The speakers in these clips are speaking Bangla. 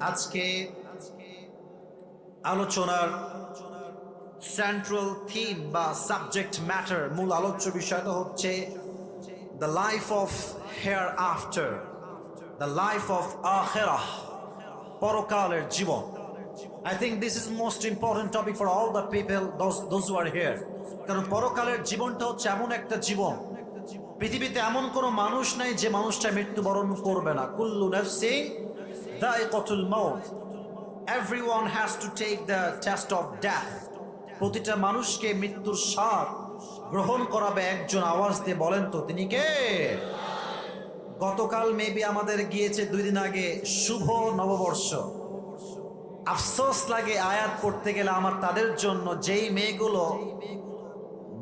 আজকে আলোচনার সেন্ট্রাল থিম বা সাবজেক্ট ম্যাটার মূল আলোচ্য বিষয়টা হচ্ছে the life of hereafter the life of আখেরাহ, পরকালের জীবন। I think this is most important topic for all the people those are here কারণ পরকালের জীবনটা হচ্ছে এমন একটা জীবন। পৃথিবীতে এমন কোনো মানুষ নাই যে মানুষটা মৃত্যুবরণ করবে না। কুল্লু নাফসিং দায়িকাতুল মাউত। Everyone has to take the test of death প্রতিটা মানুষকে মৃত্যুর স্বাদ গ্রহণ করাবে একজন আওয়াজ দিয়ে বলেন তো, তিনি কে? গতকাল মেবি আমাদের গিয়েছে দুই দিন আগে শুভ নববর্ষ। আফসোস লাগে আয়াত পড়তে গেলে আমার তাদের জন্য, যেই মেয়েগুলো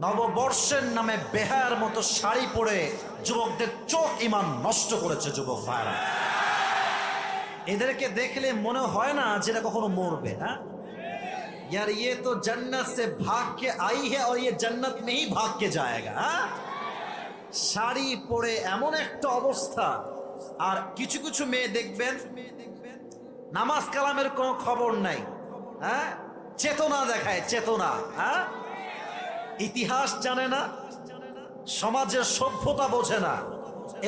নববর্ষের নামে বেহার মতো শাড়ি পরে যুবকদের চোখ ইমান নষ্ট করেছে, যুবক ভাইরা এদেরকে দেখলে মনে হয় না যেটা কখনো মরবে হ্যাঁ यार ये तो जन्नत से भाग के आई है और ये जन्नत में ही भाग के जाएगा হ্যাঁ? শাড়ি পরে এমন একটা অবস্থা আর কিছু কিছু মেয়ে দেখবেন নামাজ কালামের কোনো খবর নাই হ্যাঁ চেতনা দেখায় চেতনা হ্যাঁ ইতিহাস জানে না সমাজের সভ্যতা বোঝে না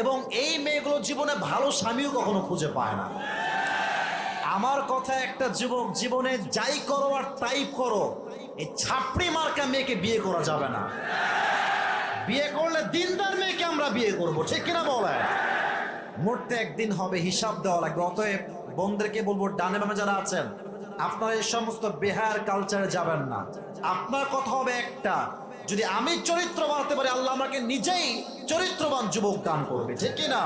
এবং এই মেয়েগুলো জীবনে ভালো স্বামীও কখনো খুঁজে পায় না আমার কথা একটা যুবক জীবনে যাই করো আর তাই করো, এই ছাপড়ি মার্কা মেয়েকে বিয়ে করা যাবে না। বিয়ে করলে দিনদার মেয়েকে আমরা বিয়ে করব, ঠিক কিনা বলে? মরতে একদিন হবে, হিসাব দেওয়া লাগবে। অতএব বোনদেরকে বলব, ডানে বামে যারা আছেন, আপনারা এই সমস্ত বেহার কালচারে যাবেন না। আপনার কথা হবে একটা, যদি আমি চরিত্র বানাতে পারি, আল্লাহ আমাকে নিজেই চরিত্রবান যুবক দান করবে, ঠিক কিনা?